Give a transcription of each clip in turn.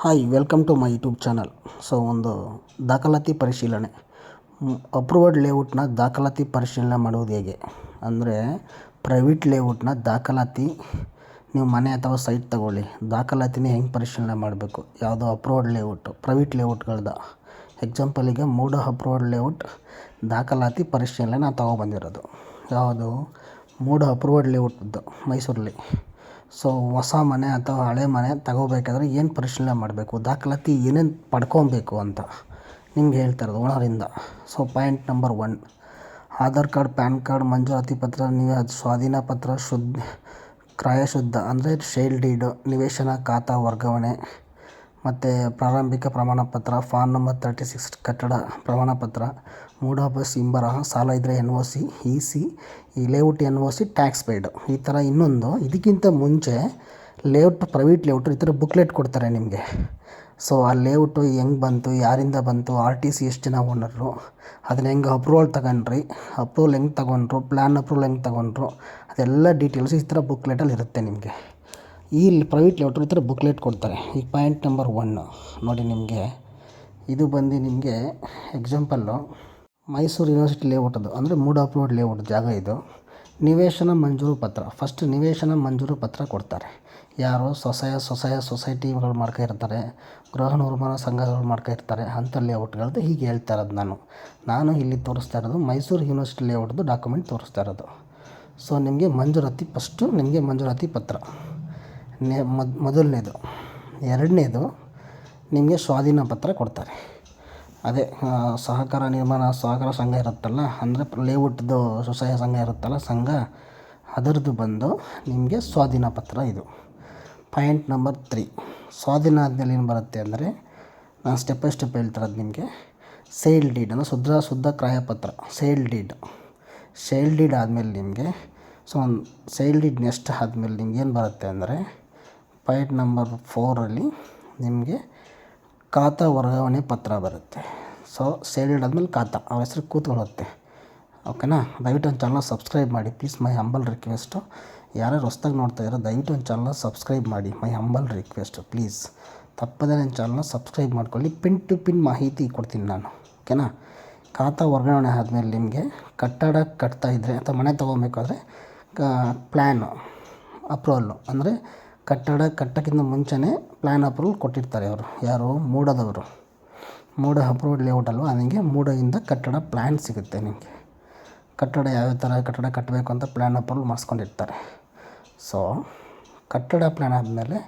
Hi welcome to my YouTube channel so ಒಂದು ದಾಖಲಾತಿ ಪರಿಶೀಲನೆ. ಅಪ್ರೂವ್ಡ್ ಲೇಔಟ್ನ ದಾಖಲಾತಿ ಪರಿಶೀಲನೆ ಮಾಡುವುದು ಹೇಗೆ? ಅಂದರೆ ಪ್ರೈವೇಟ್ ಲೇಔಟ್ನ ದಾಖಲಾತಿ ನೀವು ಮನೆ ಅಥವಾ ಸೈಟ್ ತಗೊಳ್ಳಿ. ದಾಖಲಾತಿನೇ ಹೆಂಗೆ ಪರಿಶೀಲನೆ ಮಾಡಬೇಕು? ಯಾವುದೋ ಅಪ್ರೂವ್ಡ್ ಲೇಔಟು ಪ್ರೈವೇಟ್ ಲೇಔಟ್ಗಳ್ದ ಎಕ್ಸಾಂಪಲಿಗೆ ಮೂಡು ಅಪ್ರೂವ್ಡ್ ಲೇಔಟ್ ದಾಖಲಾತಿ ಪರಿಶೀಲನೆ ನಾನು ತೊಗೊಬಂದಿರೋದು ಯಾವುದು? ಮೂಡು ಅಪ್ರೂವ್ಡ್ ಲೇಔಟ್ದು ಮೈಸೂರಲ್ಲಿ. ಸೊ ಹೊಸ ಮನೆ ಅಥವಾ ಹಳೆ ಮನೆ ತಗೋಬೇಕಾದ್ರೆ ಏನು ಪರಿಶೀಲನೆ ಮಾಡಬೇಕು? ದಾಖಲಾತಿ ಏನೇನು ಪಡ್ಕೊಬೇಕು ಅಂತ ನಿಮ್ಗೆ ಹೇಳ್ತಾಯಿರೋದು ಓನರಿಂದ so point number one Aadhaar card, PAN card, ಮಂಜೂರಾತಿ ಪತ್ರ, ನೀವು, ಸ್ವಾಧೀನ ಪತ್ರ, ಶುದ್ಧ, ಕ್ರಯ ಶುದ್ಧ ಅಂದರೆ ಶೇಲ್ ಡೀಡು ನಿವೇಶನ ಖಾತಾ ವರ್ಗಾವಣೆ ಮತ್ತು ಪ್ರಾರಂಭಿಕ ಪ್ರಮಾಣ ಪತ್ರ ಫಾರ್ಮ್ ನಂಬರ್ ತರ್ಟಿ ಸಿಕ್ಸ್ ಕಟ್ಟಡ ಪ್ರಮಾಣ ಮೂಡ ಬಸ್ ಹಿಂಬರಹ ಸಾಲ ಇದ್ದರೆ N O C E C ಈ layout N O C tax paid ಈ ಥರ ಇನ್ನೊಂದು. ಇದಕ್ಕಿಂತ ಮುಂಚೆ ಲೇಔಟ್ ಪ್ರೈವೇಟ್ ಲೇಔಟ್ ಈ ಥರ ಬುಕ್ಲೆಟ್ ಕೊಡ್ತಾರೆ ನಿಮಗೆ. ಸೊ ಆ ಲೇಔಟು ಹೆಂಗೆ ಬಂತು, ಯಾರಿಂದ ಬಂತು ಆರ್ ಟಿ ಸಿ ಎಷ್ಟು ಜನ ಓನರು ಅದನ್ನ ಹೆಂಗೆ ಅಪ್ರೂವಲ್ ತಗೊಂಡ್ರಿ ಅಪ್ರೂವಲ್ ಹೆಂಗೆ ತಗೊಂಡ್ರು ಪ್ಲ್ಯಾನ್ ಅಪ್ರೂವಲ್ ಹೆಂಗೆ ತಗೊಂಡ್ರು, ಅದೆಲ್ಲ ಡೀಟೇಲ್ಸ್ ಈ ಥರ ಬುಕ್ಲೆಟಲ್ಲಿ ಇರುತ್ತೆ ನಿಮಗೆ. ಈ ಪ್ರೈವೇಟ್ ಲೇಔಟ್ ಈ ಥರ ಬುಕ್ಲೆಟ್ ಕೊಡ್ತಾರೆ. ಈ ಪಾಯಿಂಟ್ ನಂಬರ್ ಒನ್ನು ನೋಡಿ ನಿಮಗೆ, ಇದು ಬಂದು ನಿಮಗೆ ಎಕ್ಸಾಂಪಲ್ಲು ಮೈಸೂರು ಯೂನಿವರ್ಸಿಟಿ ಲೇಔಟದ್ದು ಅಂದರೆ ಮೂಡ್ ಅಪ್ರೂವ್ಡ್ ಲೇಔಟ್ ಜಾಗ ಇದು. ನಿವೇಶನ ಮಂಜೂರು ಪತ್ರ. ಫಸ್ಟ್ ನಿವೇಶನ ಮಂಜೂರು ಪತ್ರ ಕೊಡ್ತಾರೆ. ಯಾರು ಸ್ವಸಹಾಯ ಸ್ವಸಹಾಯ ಸೊಸೈಟಿಗಳು ಮಾಡ್ಕೊ ಇರ್ತಾರೆ. ಗೃಹ ನಿರ್ಮಾಣ ಸಂಘಗಳು ಮಾಡ್ಕೊ ಇರ್ತಾರೆ. ಅಂಥ ಲೇಔಟ್ಗಳದ್ದು ಹೀಗೆ ಹೇಳ್ತಾ ಇರೋದು ನಾನು. ನಾನು ಇಲ್ಲಿ ತೋರಿಸ್ತಾ ಇರೋದು ಮೈಸೂರು ಯೂನಿವರ್ಸಿಟಿ ಲೇಔಟ್ದು ಡಾಕ್ಯುಮೆಂಟ್ ತೋರಿಸ್ತಾ ಇರೋದು. ಸೊ ನಿಮಗೆ ಮಂಜೂರಾತಿ ಫಸ್ಟು ನಿಮಗೆ ಮಂಜೂರಾತಿ ಪತ್ರ. ನೆ ಮೊದಲನೇದು. ಎರಡನೇದು, ನಿಮಗೆ ಸ್ವಾಧೀನ ಪತ್ರ ಕೊಡ್ತಾರೆ. ಅದೇ ಸಹಕಾರ ನಿರ್ಮಾಣ ಸಹಕಾರ ಸಂಘ ಇರುತ್ತಲ್ಲ, ಅಂದರೆ ಲೇಔಟ್ದು ಸ್ವಸಹಾಯ ಸಂಘ ಇರುತ್ತಲ್ಲ, ಸಂಘ ಅದರದ್ದು ಬಂದು ನಿಮಗೆ ಸ್ವಾಧೀನ ಪತ್ರ ಇದು. ಪಾಯಿಂಟ್ ನಂಬರ್ ತ್ರೀ ಸ್ವಾಧೀನ ಆದಮೇಲೆ ಏನು ಬರುತ್ತೆ ಅಂದರೆ, ನಾನು ಸ್ಟೆಪ್ ಬೈ ಸ್ಟೆಪ್ ಹೇಳ್ತಿರೋದು ನಿಮಗೆ ಸೇಲ್ ಡೀಡ್ ಅಂದರೆ ಶುದ್ಧ ಶುದ್ಧ ಕ್ರಾಯಪತ್ರ ಸೇಲ್ ಡೀಡ್ ಸೇಲ್ ಡೀಡ್ ಆದಮೇಲೆ ನಿಮಗೆ ಸೊ ಒಂದು ಸೇಲ್ ಡೀಡ್ ನೆಕ್ಸ್ಟ್ ಆದಮೇಲೆ ನಿಮ್ಗೆ ಏನು ಬರುತ್ತೆ ಅಂದರೆ ಪಾಯಿಂಟ್ ನಂಬರ್ ಫೋರಲ್ಲಿ ನಿಮಗೆ ಖಾತಾ ವರ್ಗಾವಣೆ ಪತ್ರ ಬರುತ್ತೆ. ಸೊ ಸೇಡ್ ಆದಮೇಲೆ ಖಾತಾ. ಅವ್ರ ಹೆಸ್ರು ಕೂತ್ಕೊಳ್ಳುತ್ತೆ. ಓಕೆನಾ ದಯವಿಟ್ಟು ಒಂದು ಚಾನಲ್ ಸಬ್ಸ್ಕ್ರೈಬ್ ಮಾಡಿ. ಪ್ಲೀಸ್ ಮೈ ಹಂಬಲ್ ರಿಕ್ವೆಸ್ಟು ಯಾರ್ಯಾರು ಹೊಸ್ದಾಗಿ ನೋಡ್ತಾ ಇರೋ ದಯವಿಟ್ಟು ಒಂದು ಚಾನಲ್ ಸಬ್ಸ್ಕ್ರೈಬ್ ಮಾಡಿ. ಮೈ ಹಂಬಲ್ ರಿಕ್ವೆಸ್ಟು ಪ್ಲೀಸ್ ತಪ್ಪದೇ ನನ್ನ ಚಾನಲ್ನ ಸಬ್ಸ್ಕ್ರೈಬ್ ಮಾಡ್ಕೊಳ್ಳಿ. ಪಿನ್ ಟು ಪಿನ್ ಮಾಹಿತಿ ಕೊಡ್ತೀನಿ ನಾನು. ಓಕೆನಾ ಖಾತಾ ವರ್ಗಾವಣೆ ಆದಮೇಲೆ ನಿಮಗೆ ಕಟ್ಟಡ ಕಟ್ತಾ ಇದ್ದರೆ ಅಥವಾ ಮನೆ ತೊಗೊಬೇಕಾದ್ರೆ ಪ್ಲ್ಯಾನು ಅಪ್ರೂವಲ್ಲು ಅಂದರೆ ಕಟ್ಟಡ ಕಟ್ಟಕ್ಕಿಂತ ಮುಂಚೆನೇ ಪ್ಲ್ಯಾನ್ ಅಪ್ರೂವಲ್ ಕೊಟ್ಟಿರ್ತಾರೆ ಅವರು ಯಾರು? ಮೂಡದವರು. ಮೂಡ ಅಪ್ರೂವಲ್ ಲೇಔಟ್ ಅಲ್ವಾ? ನನಗೆ ಮೂಡದಿಂದ ಕಟ್ಟಡ ಪ್ಲ್ಯಾನ್ ಸಿಗುತ್ತೆ ನಿಮಗೆ ಕಟ್ಟಡ ಯಾವ ಥರ ಕಟ್ಟಡ ಕಟ್ಟಬೇಕು ಅಂತ ಪ್ಲ್ಯಾನ್ ಅಪ್ರೂವಲ್ ಮಾಡಿಸ್ಕೊಂಡಿರ್ತಾರೆ. ಸೊ ಕಟ್ಟಡ ಪ್ಲ್ಯಾನ್ ಆದಮೇಲೆ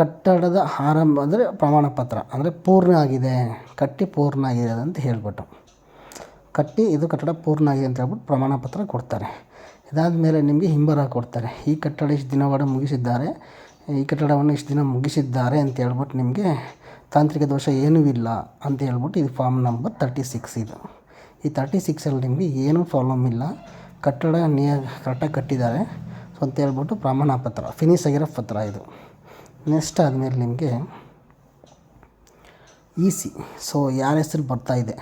ಕಟ್ಟಡದ ಆರಂಭ ಅಂದರೆ ಪ್ರಮಾಣ ಪತ್ರ, ಅಂದರೆ ಪೂರ್ಣ ಆಗಿದೆ, ಕಟ್ಟಿ ಪೂರ್ಣ ಆಗಿದೆ ಅಂತ ಹೇಳ್ಬಿಟ್ಟು. ಕಟ್ಟಿ ಇದು ಕಟ್ಟಡ ಪೂರ್ಣ ಆಗಿದೆ ಅಂತ ಹೇಳ್ಬಿಟ್ಟು ಪ್ರಮಾಣ ಪತ್ರ ಕೊಡ್ತಾರೆ. ಇದಾದ ಮೇಲೆ ನಿಮಗೆ ಹಿಂಬರ ಕೊಡ್ತಾರೆ. ಈ ಕಟ್ಟಡ ಇಷ್ಟು ದಿನವಾಡ ಮುಗಿಸಿದ್ದಾರೆ. ಈ ಕಟ್ಟಡವನ್ನು ಇಷ್ಟು ದಿನ ಮುಗಿಸಿದ್ದಾರೆ ಅಂತ ಹೇಳ್ಬಿಟ್ಟು ನಿಮಗೆ ತಾಂತ್ರಿಕ ದೋಷ ಏನೂ ಇಲ್ಲ ಅಂತ ಹೇಳ್ಬಿಟ್ಟು ಇದು ಫಾರ್ಮ್ ನಂಬರ್ ತರ್ಟಿ ಸಿಕ್ಸ್ ಇದು. ಈ ತರ್ಟಿ ಸಿಕ್ಸಲ್ಲಿ ನಿಮಗೆ ಏನೂ ಪ್ರಾಬ್ಲಮ್ ಇಲ್ಲ. ಕಟ್ಟಡ ನಿಯ ಕರೆಕ್ಟಾಗಿ ಕಟ್ಟಿದ್ದಾರೆ. ಸೊ ಅಂತ ಹೇಳ್ಬಿಟ್ಟು ಪ್ರಮಾಣ ಪತ್ರ ಫಿನಿಶ್ ಆಗಿರೋ ಪತ್ರ ಇದು. ನೆಕ್ಸ್ಟ್ ಆದಮೇಲೆ ನಿಮಗೆ ಇ ಸಿ, ಸೊ ಯಾರ ಹೆಸ್ರು ಬರ್ತಾಯಿದೆ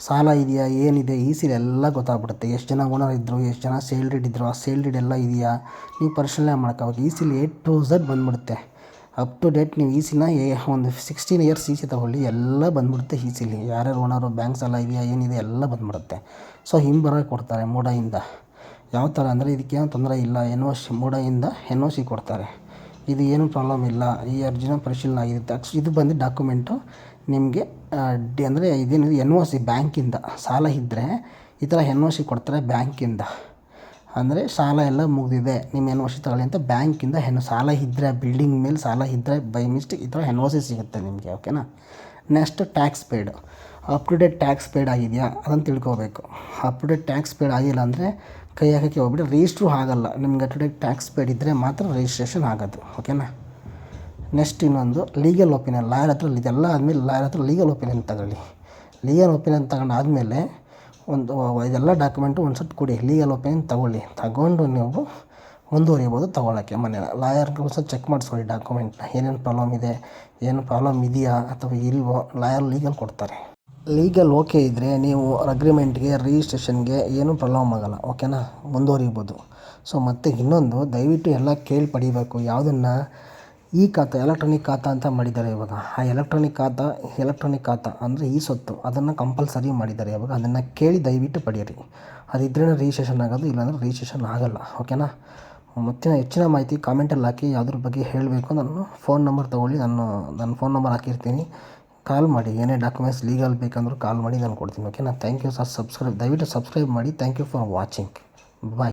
ಸಾಲ ಇದೆಯಾ? ಏನಿದೆ? ಈ ಸಿಲಿ ಎಲ್ಲ ಗೊತ್ತಾಗ್ಬಿಡುತ್ತೆ. ಎಷ್ಟು ಜನ ಓನರ್ ಇದ್ದರು ಎಷ್ಟು ಜನ ಸೇಲ್ ಡೀಡ್ ಇದ್ದರು ಆ ಸೇಲ್ ಡೀಡ್ ಎಲ್ಲ ಇದೆಯಾ? ನೀವು ಪರಿಶೀಲನೆ ಈ ಸಿಲಿ ಎ ಟು ಝಡ್ ಬಂದ್ಬಿಡುತ್ತೆ. ಅಪ್ ಟು ಡೇಟ್ ನೀವು ಈ ಸಿನ ಏ ಒಂದು ಸಿಕ್ಸ್ಟೀನ್ ಇಯರ್ಸ್ ಸಿ ತಗೊಳ್ಳಿ, ಎಲ್ಲ ಬಂದ್ಬಿಡುತ್ತೆ ಈ ಸಿಲಿ ಯಾರ್ಯಾರು ಓನರು ಬ್ಯಾಂಕ್ ಸಾಲ ಇದೆಯಾ, ಏನಿದೆ, ಎಲ್ಲ ಬಂದ್ಬಿಡುತ್ತೆ. ಸೊ ಹಿಂಬರ ಕೊಡ್ತಾರೆ ಮೋಡಯಿಂದ ಯಾವ ಥರ ಅಂದರೆ ಇದಕ್ಕೇನು ತೊಂದರೆ ಇಲ್ಲ. ಎನ್ ಒ ಸಿ ಮೋಡಯಿಂದ ಎನ್ ಒ ಸಿ ಕೊಡ್ತಾರೆ. ಇದು ಏನೂ ಪ್ರಾಬ್ಲಮ್ ಇಲ್ಲ. ಈ ಅರ್ಜಿನ ಪರಿಶೀಲನೆ ಆಗಿರುತ್ತೆ ಇದು ಬಂದು ಡಾಕ್ಯುಮೆಂಟು ನಿಮಗೆ ಡಿ, ಅಂದರೆ ಇದೇನಿದೆ ಎನ್ ಒ ಸಿ ಬ್ಯಾಂಕಿಂದ ಸಾಲ ಇದ್ದರೆ ಈ ಥರ ಎನ್ ಒ ಸಿ ಕೊಡ್ತಾರೆ ಬ್ಯಾಂಕಿಂದ. ಅಂದರೆ ಸಾಲ ಎಲ್ಲ ಮುಗಿದಿದೆ, ನಿಮ್ಮ ಎನ್ ಒ ಸಿ ತಗೊಳ್ಳಿ ಅಂತ ಬ್ಯಾಂಕಿಂದ ಹೆಣ್ಣು ಸಾಲ ಇದ್ದರೆ ಬಿಲ್ಡಿಂಗ್ ಮೇಲೆ ಸಾಲ ಇದ್ದರೆ ಬೈ ಮಿಸ್ಟೇಕ್ ಈ ಥರ ಎನ್ ಒ ಸಿ ಸಿಗುತ್ತೆ ನಿಮಗೆ ಓಕೆನಾ next tax paid up to date tax paid ಆಗಿದೆಯಾ? ಅದನ್ನು ತಿಳ್ಕೋಬೇಕು. Up to date tax paid ಆಗಿಲ್ಲ ಅಂದರೆ ಕೈ ಹಾಕೋಕ್ಕೆ ಹೋಗ್ಬಿಟ್ಟು ರಿಜಿಸ್ಟ್ರು ಆಗಲ್ಲ. ನಿಮ್ಗೆ up to date tax paid ಇದ್ದರೆ ಮಾತ್ರ ರಿಜಿಸ್ಟ್ರೇಷನ್ ಆಗೋದು ಓಕೆನಾ ನೆಕ್ಸ್ಟ್ ಇನ್ನೊಂದು ಲೀಗಲ್ ಒಪಿನಿಯನ್ ಲಾಯರ್ ಹತ್ರ ಇದೆಲ್ಲ ಆದಮೇಲೆ ಲಾಯರ್ ಹತ್ರ ಲೀಗಲ್ ಒಪಿನಿಯನ್ ತಗೊಳ್ಳಿ. ಲೀಗಲ್ ಒಪಿನಿಯನ್ ತಗೊಂಡಾದ್ಮೇಲೆ ಒಂದು, ಇದೆಲ್ಲ ಡಾಕ್ಯುಮೆಂಟು ಒಂದು ಸಟ್ ಕೊಡಿ. ಲೀಗಲ್ ಒಪಿನಿಯನ್ ತಗೊಳ್ಳಿ. ತಗೊಂಡು ನೀವು ಮುಂದುವರಿಬೋದು ತೊಗೊಳಕ್ಕೆ ಮನೆ. ಒಂದು ಸಲ ಚೆಕ್ ಮಾಡಿಸ್ಕೊಳ್ಳಿ ಡಾಕ್ಯುಮೆಂಟ್ನ ಏನೇನು ಪ್ರಾಬ್ಲಮ್ ಇದೆ, ಏನು ಪ್ರಾಬ್ಲಮ್ ಇದೆಯಾ ಅಥವಾ ಇಲ್ವೋ ಲಾಯರ್ ಲೀಗಲ್ ಕೊಡ್ತಾರೆ. ಲೀಗಲ್ ಓಕೆ ಇದ್ದರೆ ನೀವು ಅಗ್ರಿಮೆಂಟ್ಗೆ ರಿಜಿಸ್ಟ್ರೇಷನ್ಗೆ ಏನೂ ಪ್ರಾಬ್ಲಮ್ ಆಗೋಲ್ಲ. ಓಕೆನಾ ಮುಂದುವರಿಬೋದು. ಸೊ ಮತ್ತು ಇನ್ನೊಂದು, ದಯವಿಟ್ಟು ಎಲ್ಲ ಕೇಳಿ ಪಡಿಬೇಕು. ಯಾವುದನ್ನು ಈ ಖಾತಾ ಎಲೆಕ್ಟ್ರಾನಿಕ್ ಖಾತಾ ಅಂತ ಮಾಡಿದ್ದಾರೆ ಇವಾಗ. ಆ ಎಲೆಕ್ಟ್ರಾನಿಕ್ ಖಾತಾ ಎಲೆಕ್ಟ್ರಾನಿಕ್ ಖಾತಾ ಅಂದರೆ ಈ ಸೊತ್ತು, ಅದನ್ನು ಕಂಪಲ್ಸರಿ ಮಾಡಿದ್ದಾರೆ ಇವಾಗ. ಅದನ್ನು ಕೇಳಿ ದಯವಿಟ್ಟು ಪಡೆಯಿರಿ. ಅದಿದ್ರೇ ರಿಜಿಸ್ಟ್ರೇಷನ್ ಆಗೋದು, ಇಲ್ಲಾಂದರೆ ರಿಜಿಸ್ಟ್ರೇಷನ್ ಆಗೋಲ್ಲ. ಓಕೆನಾ ಮತ್ತು ಹೆಚ್ಚಿನ ಮಾಹಿತಿ ಕಾಮೆಂಟಲ್ಲಿ ಹಾಕಿ ಯಾವುದ್ರ ಬಗ್ಗೆ ಹೇಳಬೇಕು ನಾನು ಫೋನ್ ನಂಬರ್ ತೊಗೊಳ್ಳಿ. ನಾನು, ನನ್ನ ಫೋನ್ ನಂಬರ್ ಹಾಕಿರ್ತೀನಿ. ಕಾಲ್ ಮಾಡಿ, ಏನೇ ಡಾಕ್ಯುಮೆಂಟ್ಸ್ ಲೀಗಲ್ ಬೇಕಂದ್ರೂ ಕಾಲ್ ಮಾಡಿ ನಾನು ಕೊಡ್ತೀನಿ. ಓಕೆನಾ ಥ್ಯಾಂಕ್ ಯು ಸರ್ ಸಬ್ಸ್ಕ್ರೈಬ್ ದಯವಿಟ್ಟು ಸಬ್ಸ್ಕ್ರೈಬ್ ಮಾಡಿ. Thank you for watching bye